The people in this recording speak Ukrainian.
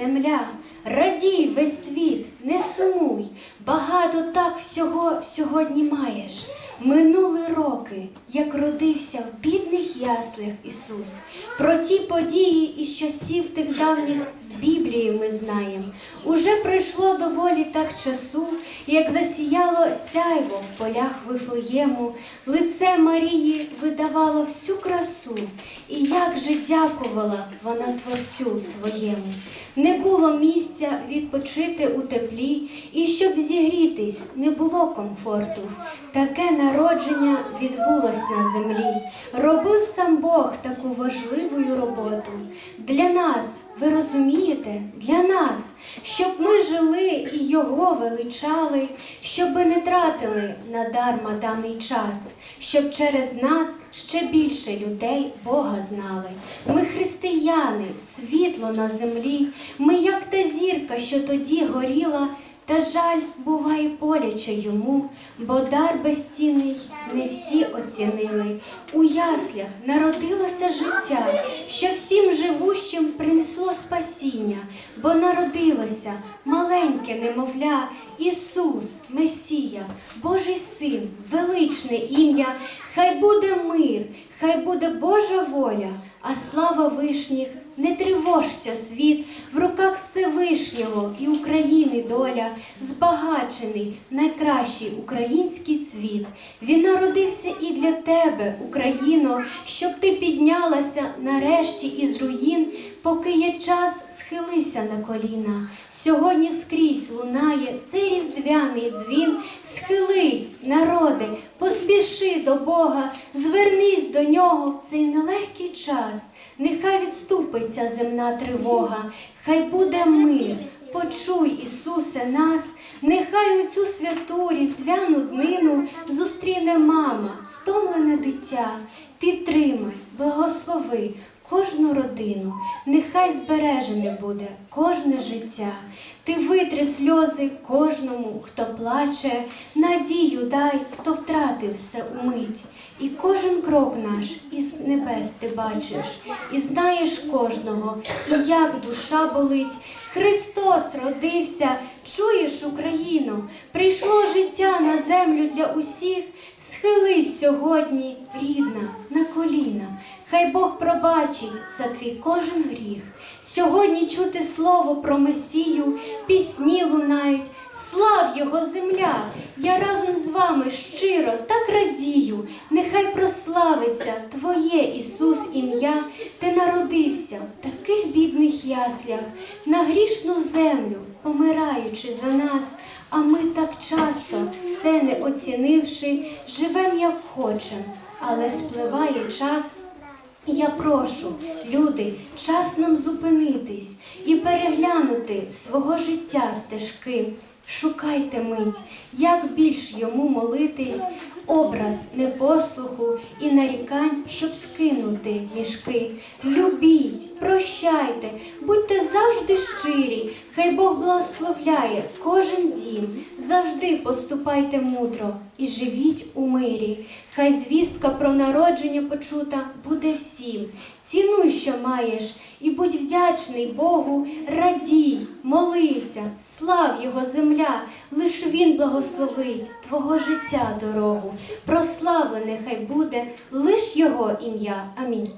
земля, радій весь світ, не сумуй, багато так всього сьогодні маєш. Минули роки, як родився в бідних яслях Ісус. Про ті події із часів тих давніх з Біблії ми знаємо. Уже пройшло доволі так часу, як засіяло сяйво в полях Вифлеєму, лице Марії видавало всю красу, і як же дякувала вона Творцю своєму. Не було місця відпочити у теплі, і щоб зігрітись, не було комфорту. Таке народження відбулось на землі. Робив сам Бог таку важливу роботу. Для нас, ви розумієте, для нас, щоб ми жили і його величали, щоб не тратили надарма даний час, щоб через нас ще більше людей Бога знали. Ми християни, світло на землі, ми як та зірка, що тоді горіла. Та жаль буває боляче йому, бо дар безцінний не всі оцінили. У яслях народилося життя, що всім живущим принесло спасіння, бо народилося маленьке немовля, Ісус, Месія, Божий Син, величне ім'я, хай буде мир, хай буде Божа воля, а слава вишніх не тривожся світ, в руках Всевишнього і України доля, збагачений найкращий український цвіт. Він народився і для тебе, Україно, щоб ти піднялася нарешті із руїн, поки є час, схилися на коліна. Сьогодні скрізь лунає цей різдвяний дзвін. Схились, народи, поспіши до Бога, звернись до нього в цей нелегкий час. Нехай відступиться земна тривога, хай буде мир. Почуй, Ісусе, нас, нехай у цю святу різдвяну днину зустріне мама, стомлене дитя, підтримай, благослови кожну родину, нехай збережене буде кожне життя. Ти витри сльози кожному, хто плаче, надію дай, хто втратив все умить. І кожен крок наш із небес ти бачиш, і знаєш кожного, і як душа болить. Христос родився, чуєш Україну, прийшло життя на землю для усіх. Схились сьогодні, рідна, на коліна. Хай Бог пробачить за твій кожен гріх. Сьогодні чути слово про Месію, пісні лунають, слав Його земля. Я разом з вами щиро так радію. Нехай прославиться Твоє Ісус ім'я. Ти народився в таких бідних яслях, на грішну землю, помираючи за нас. А ми так часто, це не оцінивши, живем як хочем, але спливає час. Я прошу, люди, час нам зупинитись і переглянути свого життя стежки. Шукайте мить, як більш йому молитись, образ непослуху і нарікань, щоб скинути мішки. Любіть, прощайте, будьте завжди щирі, хай Бог благословляє кожен дім. Завжди поступайте мудро і живіть у мирі. Хай звістка про народження почута буде всім. Цінуй, що маєш, і будь вдячний Богу, радій, молися, слав Його земля, лиш Він благословить Твого життя дорогу. Прославлене хай буде лиш Його ім'я. Амінь.